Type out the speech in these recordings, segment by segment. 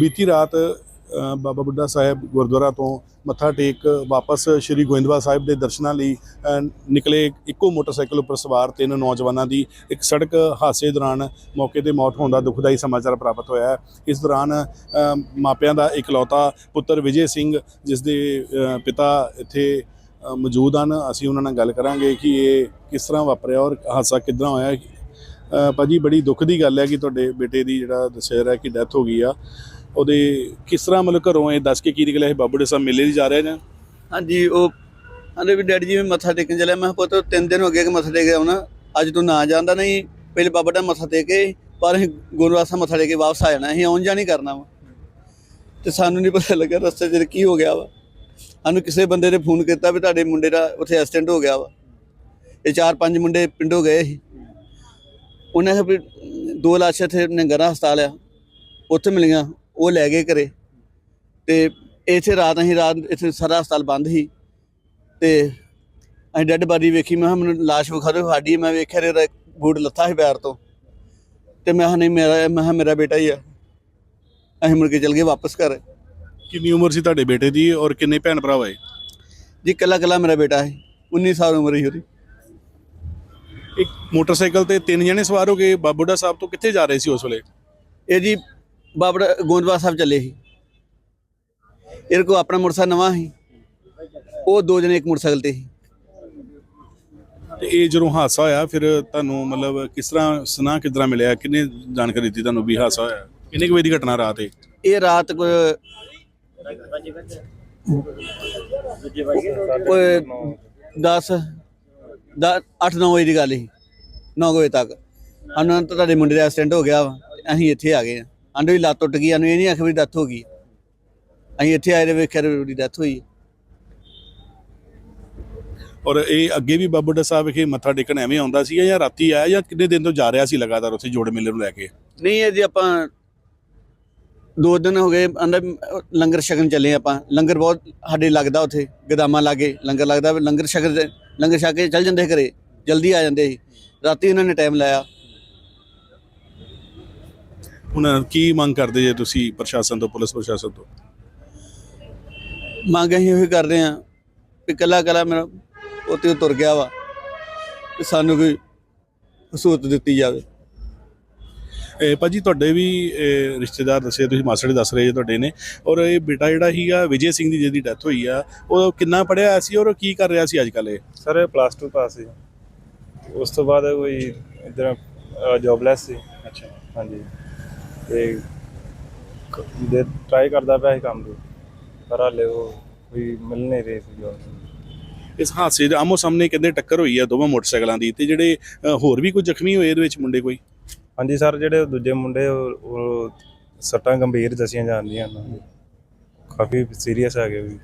ਬੀਤੀ ਰਾਤ ਬਾਬਾ ਬੁੱਢਾ ਸਾਹਿਬ ਗੁਰਦੁਆਰਾ ਤੋਂ ਮੱਥਾ ਟੇਕ ਵਾਪਸ ਸ੍ਰੀ ਗੋਇੰਦਵਾਲ ਸਾਹਿਬ ਦੇ ਦਰਸ਼ਨਾਂ ਲਈ ਨਿਕਲੇ ਇੱਕੋ ਮੋਟਰਸਾਈਕਲ ਉੱਪਰ ਸਵਾਰ ਤਿੰਨ ਨੌਜਵਾਨਾਂ ਦੀ ਇੱਕ ਸੜਕ ਹਾਦਸੇ ਦੌਰਾਨ ਮੌਕੇ ਤੇ ਮੌਤ ਹੋਣ ਦਾ ਦੁਖਦਾਈ ਸਮਾਚਾਰ ਪ੍ਰਾਪਤ ਹੋਇਆ ਹੈ। ਇਸ ਦੌਰਾਨ ਮਾਪਿਆਂ ਦਾ ਇਕਲੌਤਾ ਪੁੱਤਰ ਵਿਜੇ ਸਿੰਘ ਜਿਸ ਦੇ ਪਿਤਾ ਇੱਥੇ ਮੌਜੂਦ ਹਨ। ਅਸੀਂ ਉਹਨਾਂ ਨਾਲ ਗੱਲ ਕਰਾਂਗੇ ਕਿ ਇਹ ਕਿਸ ਤਰ੍ਹਾਂ ਵਾਪਰਿਆ ਔਰ ਹਾਦਸਾ ਕਿੱਦਾਂ ਹੋਇਆ। ਅ, ਭਾਜੀ ਬੜੀ ਦੁੱਖ ਦੀ ਗੱਲ ਹੈ ਕਿ ਤੁਹਾਡੇ ਬੇਟੇ ਦੀ ਜਿਹੜਾ ਦੱਸਿਆ ਰਿਹਾ ਕਿ ਡੈਥ ਹੋ ਗਈ ਆ। ਉਹਦੇ ਕਿਸ ਤਰ੍ਹਾਂ ਮਤਲਬ ਘਰੋਂ ਇਹ ਦੱਸ ਕੇ ਕੀ ਨਿਕਲਿਆ? ਇਹ ਬਾਬੂ ਦੇ ਸਾਹਿਬ ਮੇਲੇ ਦੀ ਜਾ ਰਿਹਾ ਜਾਂ ਹਾਂਜੀ, ਉਹ ਕਹਿੰਦੇ ਵੀ ਡੈਡੀ ਜੀ ਮੈਂ ਮੱਥਾ ਟੇਕਣ ਚੱਲਿਆ। ਮੈਂ ਕਿਹਾ ਪੁੱਤ ਤਿੰਨ ਦਿਨ ਹੋ ਗਏ ਕਿ ਮੱਥਾ ਟੇਕ ਆਉਣਾ ਅੱਜ ਤੂੰ ਨਾ ਜਾਂਦਾ ਨਹੀਂ। ਪਹਿਲੇ ਬਾਬਾ ਦਾ ਮੱਥਾ ਟੇਕ ਕੇ ਪਰ ਅਸੀਂ ਗੁਰਵਾਸਾ ਮੱਥਾ ਟੇਕ ਕੇ ਵਾਪਸ ਆ ਜਾਣਾ। ਅਸੀਂ ਆਉਣ ਜਾਣੀ ਕਰਨਾ ਵਾ। ਤੇ ਸਾਨੂੰ ਨਹੀਂ ਪਤਾ ਲੱਗਾ ਰਸਤੇ 'ਚ ਕੀ ਹੋ ਗਿਆ ਵਾ। ਸਾਨੂੰ ਕਿਸੇ ਬੰਦੇ ਨੇ ਫੋਨ ਕੀਤਾ ਵੀ ਤੁਹਾਡੇ ਮੁੰਡੇ ਦਾ ਉੱਥੇ ਐਕਸੀਡੈਂਟ ਹੋ ਗਿਆ ਵਾ। ਇਹ ਚਾਰ ਪੰਜ ਮੁੰਡੇ ਪਿੰਡੋਂ ਗਏ ਸੀ। ਉਹਨਾਂ ਨੇ ਵੀ ਦੋ ਲਾਸ਼ਾਂ ਇੱਥੇ ਨੰਗਰਾ ਹਸਪਤਾਲ ਆ। ਉੱਥੇ ਮਿਲੀਆਂ। ਉਹ ਲੈ ਗਏ ਘਰੇ। ਤੇ ਇੱਥੇ ਰਾਤ ਅਸੀਂ ਰਾਤ ਇੱਥੇ ਸਾਰਾ ਹਸਪਤਾਲ ਬੰਦ ਸੀ। ਤੇ ਅਸੀਂ ਡੈੱਡ ਬਾਡੀ ਵੇਖੀ ਮੈਂ ਕਿਹਾ ਮੈਨੂੰ ਲਾਸ਼ ਵਿਖਾ ਦਿਓ ਸਾਡੀ ਮੈਂ ਵੇਖਿਆ ਇਹਦਾ ਬੂਟ ਲੱਥਾ ਸੀ ਪੈਰ ਤੋਂ। ਤੇ ਮੈਂ ਕਿਹਾ ਨਹੀਂ ਮੇਰਾ ਮੈਂ ਕਿਹਾ ਮੇਰਾ ਬੇਟਾ ਹੀ ਆ। ਅਸੀਂ ਮੁੜ ਕੇ ਚਲ ਗਏ ਵਾਪਸ ਘਰ। ਕਿੰਨੀ ਉਮਰ ਸੀ ਤੁਹਾਡੇ ਬੇਟੇ ਦੀ ਔਰ ਕਿੰਨੇ ਭੈਣ ਭਰਾ ਹੋਏ? ਜੀ ਕੱਲਾ ਕੱਲਾ ਮੇਰਾ ਬੇਟਾ ਹੈ 19 ਸਾਲ ਉਮਰ ਸੀ ਉਹਦੀ। ਇੱਕ ਮੋਟਰਸਾਈਕਲ ਤੇ ਤਿੰਨ ਜਣੇ ਸਵਾਰ ਹੋ ਕੇ ਬਾਬਾ ਬੁੱਢਾ ਸਾਹਿਬ ਤੋਂ ਕਿੱਥੇ ਜਾ ਰਹੇ ਸੀ ਉਸ ਵੇਲੇ? ਇਹ ਜੀ ਬਾਬੜਾ ਗੋਂਦਵਾਲ ਸਾਹਿਬ ਚੱਲੇ ਸੀ। ਇਹਦੇ ਕੋ ਆਪਣਾ ਮੋਟਰਸਾਈਕਲ ਨਵਾਂ ਸੀ। ਉਹ ਦੋ ਜਣੇ ਇੱਕ ਮੋਟਰਸਾਈਕਲ ਤੇ ਸੀ। ਤੇ ਇਹ ਜਦੋਂ ਹਾਦਸਾ ਹੋਇਆ ਫਿਰ ਤੁਹਾਨੂੰ ਮਤਲਬ ਕਿਸ ਤਰ੍ਹਾਂ ਸੁਨਾ ਕਿਦਾਂ ਮਿਲਿਆ? ਕਿੰਨੇ ਜਾਣਕਾਰੀ ਦਿੱਤੀ ਤੁਹਾਨੂੰ ਵੀ ਹਾਦਸਾ ਹੋਇਆ? ਕਿੰਨੇ ਕੁ ਵਜੇ ਦੀ ਘਟਨਾ ਰਾਤ ਹੈ ਇਹ ਰਾਤ ਕੋ ਕੋਈ 10 ਦਸ 8 9 ਵਜੇ ਦੀ ਗੱਲ ਸੀ। 9 ਵਜੇ ਤੱਕ। ਤਾਂ ਤੁਹਾਡੇ ਮੁੰਡੇ ਦਾ ਐਕਸੀਡੈਂਟ ਹੋ ਗਿਆ ਵਾ। ਅਸੀਂ ਇੱਥੇ ਆ ਗਏ ਆ ਆਂਦੇ ਵੀ ਲੱਤ ਟੁੱਟ ਗਈ ਸਾਨੂੰ ਇਹ ਨਹੀਂ ਆਖਿਆ ਵੀ ਡੈਥ ਹੋ ਗਈ। ਅਸੀਂ ਇੱਥੇ ਆਏ ਤੇ ਵੇਖਿਆ ਉਹਦੀ ਡੈਥ ਹੋਈ। ਔਰ ਇਹ ਅੱਗੇ ਵੀ ਬਾਬਾ ਬੁੱਢਾ ਸਾਹਿਬ ਵਿਖੇ ਮੱਥਾ ਟੇਕਣ ਐਵੇਂ ਆਉਂਦਾ ਸੀ ਜਾਂ ਰਾਤੀ ਆਇਆ ਜਾਂ ਕਿੰਨੇ ਦਿਨ ਤੋਂ ਜਾ ਰਿਹਾ ਸੀ ਲਗਾਤਾਰ ਉੱਥੇ ਜੋੜ ਮੇਲੇ ਨੂੰ ਲੈ ਕੇ? ਨਹੀਂ ਇਹ ਜੀ ਆਪਾਂ ਦੋ ਦਿਨ ਹੋ ਗਏ ਅੰਦਰ ਲੰਗਰ ਛਕਣ ਚੱਲੇ ਆਪਾਂ। ਲੰਗਰ ਬਹੁਤ ਸਾਡੇ ਲੱਗਦਾ ਉੱਥੇ ਗਦਾਮਾਂ ਲਾਗੇ ਲੰਗਰ ਲੱਗਦਾ ਲੰਗਰ ਛਕ ਲੰਗਰ ਛਕ ਕੇ ਚੱਲ ਜਾਂਦੇ ਘਰੇ ਜਲਦੀ ਆ ਜਾਂਦੇ ਸੀ। ਰਾਤੀ ਉਹਨਾਂ ਨੇ ਟਾਈਮ ਲਾਇਆ। ਹੁਣ ਕੀ ਮੰਗ ਕਰਦੇ ਜੇ ਤੁਸੀਂ ਪ੍ਰਸ਼ਾਸਨ ਤੋਂ ਪੁਲਿਸ ਪ੍ਰਸ਼ਾਸਨ ਤੋਂ? ਮੰਗ ਅਸੀਂ ਉਹੀ ਕਰਦੇ ਆ ਕਿ ਕੱਲਾ ਕੱਲਾ ਮੇਰਾ ਉੱਤੇ ਤੁਰ ਗਿਆ ਵਾ ਕਿ ਸਾਨੂੰ ਕੋਈ ਸਹੂਲਤ ਦਿੱਤੀ ਜਾਵੇ। ਇਹ ਭਾਜੀ ਤੁਹਾਡੇ ਵੀ ਰਿਸ਼ਤੇਦਾਰ ਦੱਸੇ ਤੁਸੀਂ ਮਾਸੜ ਦੱਸ ਰਹੇ ਜੇ ਤੁਹਾਡੇ ਨੇ ਔਰ ਇਹ ਬੇਟਾ ਜਿਹੜਾ ਸੀਗਾ ਵਿਜੇ ਸਿੰਘ ਦੀ ਜਿਹਦੀ ਡੈਥ ਹੋਈ ਆ ਉਹ ਕਿੰਨਾ ਪੜਿਆ ਹੋਇਆ ਸੀ ਔਰ ਕੀ ਕਰ ਰਿਹਾ ਸੀ ਅੱਜ ਕੱਲ੍ਹ ਇਹ? ਸਰ ਪਲੱਸ 2 ਪਾਸ ਸੀ। ਉਸ ਤੋਂ ਬਾਅਦ ਕੋਈ ਇਧਰ ਜੌਬਲੈਸ ਸੀ। ਅੱਛਾ। ਹਾਂਜੀ। ਤੇ ਕ- ਦੇ ਟਰਾਈ ਕਰਦਾ ਪਿਆ ਸੀ ਕੰਮ ਦੀ ਪਰ ਹਾਲੇ ਉਹ ਕੋਈ ਮਿਲ ਨਹੀਂ ਰਹੀ ਸੀ ਜੋਬ ਇਸ ਹਾਦਸੇ ਦੇ ਆਮੋ ਸਾਹਮਣੇ ਕਹਿੰਦੇ ਟੱਕਰ ਹੋਈ ਆ ਦੋਵਾਂ ਮੋਟਰਸਾਈਕਲਾਂ ਦੀ ਤੇ ਜਿਹੜੇ ਅ, ਹੋਰ ਵੀ ਕੋਈ ਜ਼ਖਮੀ ਹੋਏ ਇਹਦੇ ਵਿੱਚ ਮੁੰਡੇ ਕੋਈ? ਹਾਂਜੀ ਸਰ ਜਿਹੜੇ ਦੂਜੇ ਮੁੰਡੇ ਉਹ ਉਹ ਸੱਟਾਂ ਗੰਭੀਰ ਦਸੀਆਂ ਜਾਂਦੀਆਂ ਉਹਨਾਂ ਦੀ ਕਾਫੀ ਸੀਰੀਅਸ ਹੈਗੇ ਵੀ।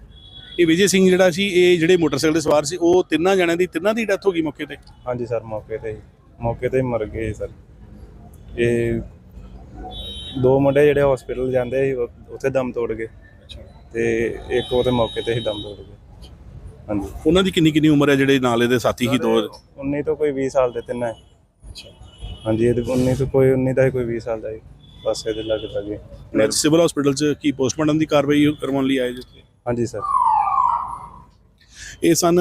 ਇਹ ਵਿਜੇ ਸਿੰਘ ਜਿਹੜਾ ਸੀ ਇਹ ਜਿਹੜੇ ਮੋਟਰਸਾਈਕਲ ਤੇ ਸਵਾਰ ਸੀ ਉਹ ਤਿੰਨਾਂ ਜਣਿਆਂ ਦੀ ਤਿੰਨਾਂ ਦੀ ਡੈਥ ਹੋ ਗਈ ਮੌਕੇ ਤੇ? ਹਾਂਜੀ ਸਰ ਮੌਕੇ ਤੇ ਹੀ ਮੌਕੇ ਤੇ ਹੀ ਮਰ ਗਏ ਸਰ। ਇਹ ਦੋ ਮੁੰਡੇ ਜਿਹੜੇ ਹਸਪੀਟਲ ਜਾਂਦੇ ਸੀ ਉਹ- ਉੱਥੇ ਦਮ ਤੋੜ ਗਏ। ਤੇ ਇੱਕ ਉਹਦੇ ਮੌਕੇ ਤੇ ਹੀ ਦਮ ਤੋੜ ਗਏ। ਹਾਂਜੀ। ਉਹਨਾਂ ਦੀ ਕਿੰਨੀ ਕਿੰਨੀ ਉਮਰ ਹੈ ਜਿਹੜੇ ਨਾਲ ਇਹਦੇ ਸਾਥੀ ਸੀ ਦੋ? 19 ਤੋਂ ਕੋਈ 20 ਸਾਲ ਦੇ ਤਿੰਨ ਹੈ। ਹਾਂਜੀ ਇਹਦੇ 19 ਤੋਂ ਕੋਈ 19 ਦਾ ਹੀ ਕੋਈ 20 ਸਾਲ ਦਾ ਹੀ ਬਸ ਇਹਦੇ ਲੱਗ ਲੱਗੇ ਸਿਵਲ ਹਸਪੀਟਲ 'ਚ ਕੀ ਪੋਸਟਮਾਰਟਮ ਦੀ ਕਾਰਵਾਈ ਕਰਵਾਉਣ ਲਈ ਆਏ ਜਿੱਥੇ ਹਾਂਜੀ ਸਰ। ਇਹ ਸਨ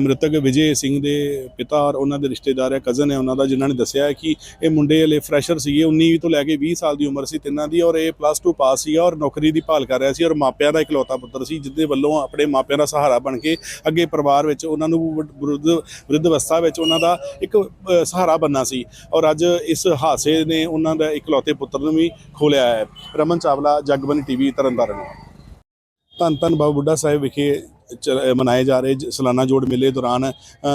ਮ੍ਰਿਤਕ ਵਿਜੇ ਸਿੰਘ ਦੇ ਪਿਤਾ ਔਰ ਉਹਨਾਂ ਦੇ ਰਿਸ਼ਤੇਦਾਰ ਹੈ ਕਜ਼ਨ ਹੈ। ਉਹਨਾਂ ਦਾ ਜਿਨ੍ਹਾਂ ਨੇ ਦੱਸਿਆ ਕਿ ਇਹ ਮੁੰਡੇ ਹਲੇ ਫਰੈਸ਼ਰ ਸੀਗੇ 19 ਤੋਂ ਲੈ ਕੇ 20 ਸਾਲ ਦੀ ਉਮਰ ਸੀ ਤਿੰਨਾਂ ਦੀ ਔਰ ਇਹ ਪਲੱਸ 2 ਪਾਸ ਸੀਗਾ ਔਰ ਨੌਕਰੀ ਦੀ ਭਾਲ ਕਰ ਰਿਹਾ ਸੀ ਔਰ ਮਾਪਿਆਂ ਦਾ ਇਕਲੌਤਾ ਪੁੱਤਰ ਸੀ ਜਿਹਦੇ ਵੱਲੋਂ ਆਪਣੇ ਮਾਪਿਆਂ ਦਾ ਸਹਾਰਾ ਬਣ ਕੇ ਅੱਗੇ ਪਰਿਵਾਰ ਵਿੱਚ ਉਹਨਾਂ ਨੂੰ ਵਿਰੁੱਧ ਵਿਰੁੱਧ ਅਵਸਥਾ ਵਿੱਚ ਉਹਨਾਂ ਦਾ ਇੱਕ ਸਹਾਰਾ ਬੰਨਾ ਸੀ ਔਰ ਅੱਜ ਇਸ ਹਾਦਸੇ ਨੇ ਉਹਨਾਂ ਦਾ ਇਕਲੌਤੇ ਪੁੱਤਰ ਨੂੰ ਵੀ ਖੋਲਿਆ ਹੈ। ਰਮਨ ਚਾਵਲਾ, ਜਗਬਨੀ ਟੀਵੀ, ਤਰਨਤਾਰਨ। ਧੰਨ ਧੰਨ ਬਾਬਾ ਬੁੱਢਾ ਸਾਹਿਬ ਵਿਖੇ ਮਨਾਏ ਜਾ ਰਹੇ, ਜ- ਸਾਲਾਨਾ ਜੋੜ ਮੇਲੇ ਦੌਰਾਨ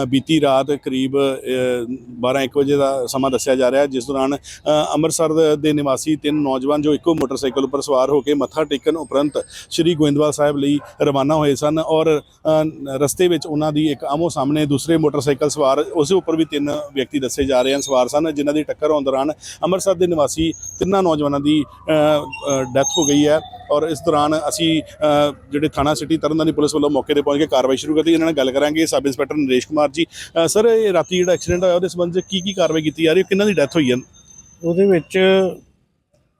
ਬੀਤੀ ਰਾਤ ਕਰੀਬ 12-1 ਵਜੇ ਦਾ ਸਮਾਂ ਦੱਸਿਆ ਜਾ ਰਿਹਾ, ਜਿਸ ਦੌਰਾਨ ਅੰਮ੍ਰਿਤਸਰ ਦੇ- ਨਿਵਾਸੀ ਤਿੰਨ ਨੌਜਵਾਨ ਜੋ ਇੱਕੋ ਮੋਟਰਸਾਈਕਲ ਉੱਪਰ ਸਵਾਰ ਹੋ ਕੇ ਮੱਥਾ ਟੇਕਣ ਉਪਰੰਤ ਸ੍ਰੀ ਗੋਇੰਦਵਾਲ ਸਾਹਿਬ ਲਈ ਰਵਾਨਾ ਹੋਏ ਸਨ ਔਰ ਰਸਤੇ ਵਿੱਚ ਉਹਨਾਂ ਦੀ ਇੱਕ ਆਮੋ ਸਾਹਮਣੇ ਦੂਸਰੇ ਮੋਟਰਸਾਈਕਲ ਸਵਾਰ, ਉਸ ਉੱਪਰ ਵੀ ਤਿੰਨ ਵਿਅਕਤੀ ਦੱਸੇ ਜਾ ਰਹੇ ਹਨ ਸਵਾਰ ਸਨ, ਜਿਨ੍ਹਾਂ ਦੀ ਟੱਕਰ ਹੋਣ ਦੌਰਾਨ ਅੰਮ੍ਰਿਤਸਰ ਦੇ ਨਿਵਾਸੀ ਤਿੰਨਾਂ ਨੌਜਵਾਨਾਂ ਦੀ ਡੈਥ ਹੋ ਗਈ ਹੈ ਔਰ ਇਸ ਦੌਰਾਨ ਅਸੀਂ ਜਿਹੜੇ ਥਾਣਾ ਸਿਟੀ ਤਰਨਤਾਰਨ ਪੁਲਿਸ ਵੱਲੋਂ ਮੌਕੇ ਤੇ ਪਹੁੰਚ ਕੇ ਕਾਰਵਾਈ ਸ਼ੁਰੂ ਕਰਤੀ ਇਹਨਾਂ ਨਾਲ ਗੱਲ ਕਰਾਂਗੇ ਸਬ ਇੰਸਪੈਕਟਰ ਨਰੇਸ਼ ਕੁਮਾਰ ਜੀ। ਸਰ, ਇਹ ਰਾਤੀ ਜਿਹੜਾ ਐਕਸੀਡੈਂਟ ਹੋਇਆ, ਉਹਦੇ ਸੰਬੰਧ ਵਿੱਚ ਕੀ ਕੀ ਕਾਰਵਾਈ ਕੀਤੀ ਜਾ ਰਹੀ ਹੈ? ਕਿੰਨਾਂ ਦੀ ਡੈਥ ਹੋਈ ਹੈ? ਉਹਦੇ ਵਿੱਚ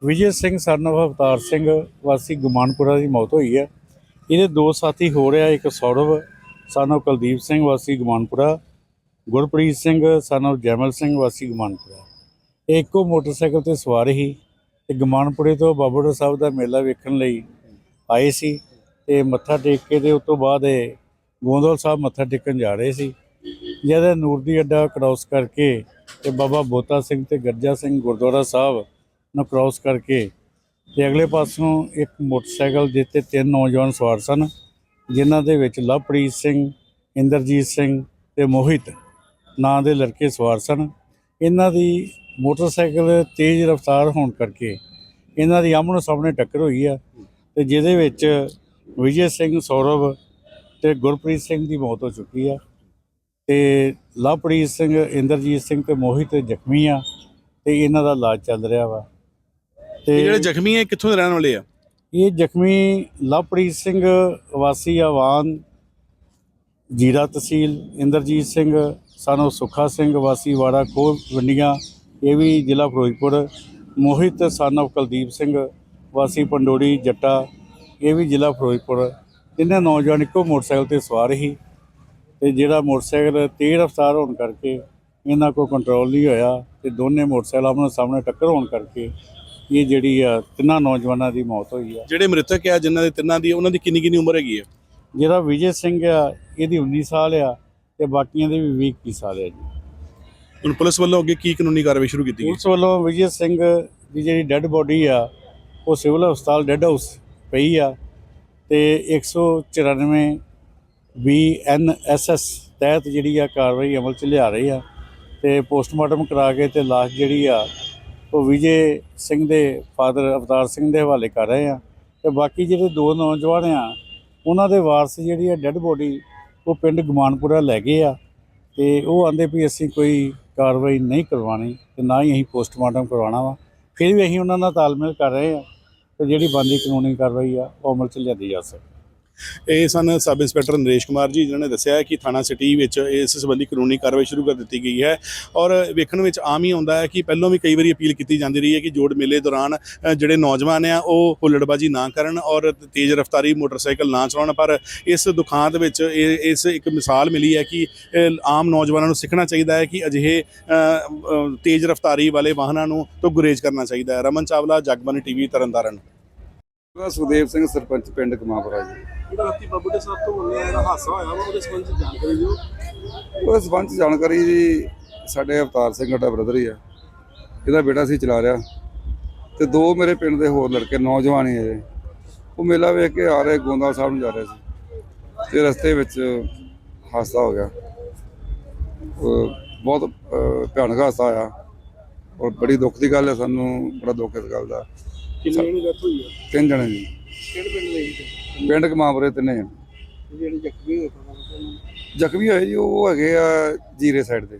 ਵਿਜੇ ਸਿੰਘ ਸਨ of ਅਵਤਾਰ ਸਿੰਘ, ਵਾਸੀ ਗੁਮਾਨਪੁਰਾ ਦੀ ਮੌਤ ਹੋਈ ਹੈ। ਇਹਦੇ ਦੋ ਸਾਥੀ ਹੋ ਰਿਹਾ, ਇੱਕ ਸੌਰਵ ਸਨ of ਕੁਲਦੀਪ ਸਿੰਘ, ਵਾਸੀ ਗੁਮਾਨਪੁਰਾ। ਗੁਰਪ੍ਰੀਤ ਸਿੰਘ ਸਨ of ਜੈਮਲ ਸਿੰਘ, ਵਾਸੀ ਗੁਮਾਨਪੁਰਾ। ਇਹ ਇੱਕੋ ਮੋਟਰਸਾਈਕਲ ਤੇ ਸਵਾਰ ਹੀ ਤੇ ਗੁਮਾਨਪੁਰੇ ਤੋਂ ਬਾਬੂੜਾ ਸਾਹਿਬ ਦਾ ਮੇਲਾ ਵੇਖਣ ਲਈ ਆਏ ਸੀ। ਤੇ ਮੱਥਾ ਟੇਕ ਕੇ ਤੇ ਉਸ ਤੋਂ ਬਾਅਦ ਇਹ ਗੋਂਦਵਾਲ ਸਾਹਿਬ ਮੱਥਾ ਟੇਕਣ ਜਾ ਰਹੇ ਸੀ। ਜਦ ਨੂਰਦੀ ਅੱਡਾ ਕ੍ਰਾਸ ਕਰਕੇ ਤੇ ਬਾਬਾ ਬੋਤਾ ਸਿੰਘ ਤੇ ਗੱਜਾ ਸਿੰਘ ਗੁਰਦੁਆਰਾ ਸਾਹਿਬ ਨੂੰ ਕ੍ਰਾਸ ਕਰਕੇ ਤੇ ਅਗਲੇ ਪਾਸੋਂ ਇੱਕ ਮੋਟਰਸਾਈਕਲ ਦੇ ਜਿੱਤੇ ਤਿੰਨ ਨੌਜਵਾਨ ਸਵਾਰ ਸਨ, ਜਿਨ੍ਹਾਂ ਦੇ ਵਿੱਚ ਲਵਪ੍ਰੀਤ ਸਿੰਘ, ਇੰਦਰਜੀਤ ਸਿੰਘ ਤੇ ਮੋਹਿਤ ਨਾਂ ਦੇ ਲੜਕੇ ਸਵਾਰ ਸਨ। ਇਹਨਾਂ ਦੀ ਮੋਟਰਸਾਈਕਲ ਤੇਜ਼ ਰਫ਼ਤਾਰ ਹੋਣ ਕਰਕੇ ਇਹਨਾਂ ਦੀ ਆਮਣੋ ਸਾਹਮਣੇ ਟੱਕਰ ਹੋਈ ਆ ਤੇ ਜਿਹਦੇ ਵਿੱਚ ਵਿਜੇ ਸਿੰਘ ਸੌਰਵ ਤੇ ਗੁਰਪ੍ਰੀਤ ਸਿੰਘ ਦੀ ਮੌਤ ਹੋ ਚੁੱਕੀ ਆ। ਤੇ ਲਵਪ੍ਰੀਤ ਸਿੰਘ ਇੰਦਰਜੀਤ ਸਿੰਘ ਤੇ ਮੋਹਿਤ ਜ਼ਖਮੀ ਆ ਤੇ ਇਹਨਾਂ ਦਾ ਇਲਾਜ ਚੱਲ ਰਿਹਾ ਵਾ। ਇਹ ਜਿਹੜੇ ਤੇ ਜ਼ਖਮੀ ਹੈ ਕਿੱਥੋਂ ਦੇ ਰਹਿਣ ਵਾਲੇ ਆ? ਇਹ ਜ਼ਖਮੀ ਲਵਪ੍ਰੀਤ ਸਿੰਘ ਵਾਸੀ ਆਵਾਨ ਜੀਰਾ ਤਹਿਸੀਲ ਇੰਦਰਜੀਤ ਸਿੰਘ ਸਾਨੂੰ ਸੁੱਖਾ ਸਿੰਘ ਵਾਸੀ ਵਾੜਾ ਖੋਹ ਵੰਡੀਆਂ ਇਹ ਵੀ ਜ਼ਿਲ੍ਹਾ ਫਿਰੋਜ਼ਪੁਰ ਮੋਹਿਤ ਸਾਨੂੰ ਕੁਲਦੀਪ ਸਿੰਘ ਵਾਸੀ ਪੰਡੋੜੀ ਜੱਟਾ ਇਹ ਵੀ ਜ਼ਿਲ੍ਹਾ ਫਿਰੋਜ਼ਪੁਰ। ਤਿੰਨੇ ਨੌਜਵਾਨ ਇੱਕੋ ਮੋਟਰਸਾਈਕਲ ਤੇ ਸਵਾਰ ਸੀ ਤੇ ਜਿਹੜਾ ਮੋਟਰਸਾਈਕਲ ਤੇਜ਼ ਰਫ਼ਤਾਰ ਹੋਣ ਕਰਕੇ ਇਹਨਾਂ ਕੋ ਕੰਟਰੋਲ ਨਹੀਂ ਹੋਇਆ ਤੇ ਦੋਨੇ ਮੋਟਰਸਾਈਕਲ ਆਮਣੇ ਸਾਹਮਣੇ ਟੱਕਰ ਹੋਣ ਕਰਕੇ ਇਹ ਜਿਹੜੀ ਆ ਤਿੰਨਾਂ ਨੌਜਵਾਨਾਂ ਦੀ ਮੌਤ ਹੋਈ ਆ। ਜਿਹੜੇ ਮ੍ਰਿਤਕ ਆ ਜਿਨ੍ਹਾਂ ਦੇ ਤਿੰਨਾਂ ਦੀ ਉਹਨਾਂ ਦੀ ਕਿੰਨੀ ਕਿੰਨੀ ਉਮਰ ਹੈਗੀ ਹੈ ਜਿਹੜਾ ਵਿਜੇ ਸਿੰਘ ਆ ਇਹਦੀ 19 ਸਾਲ ਆ ਤੇ ਬਾਕੀਆਂ ਦੇ ਵੀ 20 21 ਸਾਲ ਆ ਜੀ। ਹੁਣ ਪੁਲਿਸ ਵੱਲੋਂ ਅੱਗੇ ਕੀ ਕਾਨੂੰਨੀ ਕਾਰਵਾਈ ਸ਼ੁਰੂ ਕੀਤੀ ਗਈ? ਪੁਲਿਸ ਵੱਲੋਂ ਵਿਜੇ ਸਿੰਘ ਦੀ ਜਿਹੜੀ ਡੈੱਡ ਬੋਡੀ ਆ ਉਹ ਸਿਵਲ ਹਸਪਤਾਲ ਡੈੱਡ ਹਾਊਸ ਪਈ ਆ ਤੇ 194 ਬੀਐਨਐਸਐਸ ਤਹਿਤ ਜਿਹੜੀ ਆ ਕਾਰਵਾਈ ਅਮਲ ਚ ਲਿਆ ਰਹੀ ਆ ਤੇ ਪੋਸਟਮਾਰਟਮ ਕਰਾ ਕੇ ਤੇ ਲਾਸ਼ ਜਿਹੜੀ ਆ ਉਹ ਵਿਜੇ ਸਿੰਘ ਦੇ ਫਾਦਰ ਅਵਤਾਰ ਸਿੰਘ ਦੇ ਹਵਾਲੇ ਕਰ ਰਹੇ ਆ ਤੇ ਬਾਕੀ ਜਿਹੜੇ ਦੋ ਨੌਜਵਾਨ ਆ, ਉਹਨਾਂ ਦੇ ਵਾਰਸ ਜਿਹੜੀ ਆ ਡੈੱਡ ਬੋਡੀ ਉਹ ਪਿੰਡ ਗਮਾਨਪੁਰਾ ਲੈ ਗਏ ਆ ਤੇ ਉਹ ਆਂਦੇ ਵੀ ਅਸੀਂ ਕੋਈ ਕਾਰਵਾਈ ਨਹੀਂ ਕਰਵਾਣੀ ਤੇ ਨਾ ਹੀ ਅਸੀਂ ਪੋਸਟਮਾਰਟਮ ਕਰਵਾਉਣਾ ਵਾ। ਫਿਰ ਵੀ ਅਸੀਂ ਉਹਨਾਂ ਨਾਲ ਤਾਲਮੇਲ ਕਰ ਰਹੇ ਆ ਤੇ ਜਿਹੜੀ ਬਣਦੀ ਕਾਨੂੰਨੀ ਕਾਰਵਾਈ ਆ, ਉਹ ਅਮਲ ਚ ਲਿਆਂਦੀ ਜਾ ਸਕੇ ਇਹ ਸਨ ਸਬ ਇੰਸਪੈਕਟਰ ਨਰੇਸ਼ ਕੁਮਾਰ ਜੀ, ਜਿਨ੍ਹਾਂ ਨੇ ਦੱਸਿਆ ਕਿ ਥਾਣਾ ਸਿਟੀ ਵਿੱਚ ਇਸ ਸੰਬੰਧੀ ਕਾਨੂੰਨੀ ਕਾਰਵਾਈ ਸ਼ੁਰੂ ਕਰ ਦਿੱਤੀ ਗਈ ਹੈ। ਔਰ ਵੇਖਣ ਵਿੱਚ ਆਮ ਹੀ ਆਉਂਦਾ ਹੈ ਕਿ ਪਹਿਲਾਂ ਵੀ ਕਈ ਵਾਰੀ ਅਪੀਲ ਕੀਤੀ ਜਾਂਦੀ ਰਹੀ ਹੈ ਕਿ ਜੋੜ ਮੇਲੇ ਦੌਰਾਨ ਜਿਹੜੇ ਨੌਜਵਾਨ ਆ, ਉਹ ਹੁੱਲੜਬਾਜੀ ਨਾ ਕਰਨ ਔਰ ਤੇਜ਼ ਰਫ਼ਤਾਰੀ ਮੋਟਰਸਾਈਕਲ ਨਾ ਚਲਾਉਣ। ਪਰ ਇਸ ਦੁਖਾਂਤ ਵਿੱਚ ਇਹ, ਇਸ ਇੱਕ ਮਿਸਾਲ ਮਿਲੀ ਹੈ ਕਿ ਆਮ ਨੌਜਵਾਨਾਂ ਨੂੰ ਸਿੱਖਣਾ ਚਾਹੀਦਾ ਹੈ ਕਿ ਅਜਿਹੇ ਤੇਜ਼ ਰਫ਼ਤਾਰੀ ਵਾਲੇ ਵਾਹਨਾਂ ਨੂੰ ਤੋਂ ਗੁਰੇਜ਼ ਕਰਨਾ ਚਾਹੀਦਾ ਹੈ। ਰਮਨ ਚਾਵਲਾ ਜਗਬਾਨੀ ਟੀਵੀ, ਤਰਨਤਾਰਨ। ਮੇਰਾ ਸੁਖਦੇਵ ਸਿੰਘ ਸਰਪੰਚ ਪਿੰਡ ਕਮਾਪੁਰਾ ਜੀ। ਜਿਹੜਾ ਰਾਤੀ ਬਾਬੂ ਦੇ ਸਾਹਿਬ ਤੋਂ ਮੁੰਨੇ ਦਾ ਹਾਦਸਾ ਹੋਇਆ ਵਾ ਉਹਦੇ ਸੰਬੰਧ ਵਿੱਚ ਜਾਣਕਾਰੀ ਦਿਓ। ਉਹਦੇ ਸੰਬੰਧ 'ਚ ਜਾਣਕਾਰੀ ਜੀ ਸਾਡੇ ਅਵਤਾਰ ਸਿੰਘ ਸਾਡਾ ਬ੍ਰਦਰ ਹੀ ਆ। ਇਹਦਾ ਬੇਟਾ ਸੀ ਚਲਾ ਰਿਹਾ। ਤੇ ਦੋ ਮੇਰੇ ਪਿੰਡ ਦੇ ਹੋਰ ਲੜਕੇ ਨੌਜਵਾਨ ਹੀ ਇਹ। ਉਹ ਮੇਲਾ ਵੇਖ ਕੇ ਆ ਰਹੇ ਗੋਂਦਾ ਸਾਹਿਬ ਨੂੰ ਜਾ ਰਹੇ ਸੀ। ਤੇ ਰਸਤੇ ਵਿੱਚ ਹਾਦਸਾ ਹੋ ਗਿਆ। ਬਹੁਤ ਭਿਆਨਕ ਹਾਦਸਾ ਆਇਆ ਔਰ ਬੜੀ ਦੁੱਖ ਦੀ ਗੱਲ ਹੈ ਸਾਨੂੰ ਬੜਾ ਦੁੱਖ ਇਸ ਗੱਲ ਦਾ। ਕਿੰਨੇ ਜਣੇ ਡੈਥ ਹੋਈ ਹੈ ਤਿੰਨ ਜਣੇ ਜੀ ਕਿਹੜੇ ਪਿੰਡ ਦੇ ਸੀ ਪਿੰਡ ਕਮਾਪੁਰੇ ਤਿੰਨੇ ਜਣੇ। ਜਿਹੜੇ ਜ਼ਖਮੀ ਹੋਏ ਪਤਾ ਜ਼ਖਮੀ ਹੋਏ ਜੀ ਉਹ ਹੈਗੇ ਆ ਜੀਰੇ ਸਾਈਡ ਦੇ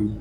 ਹਮ।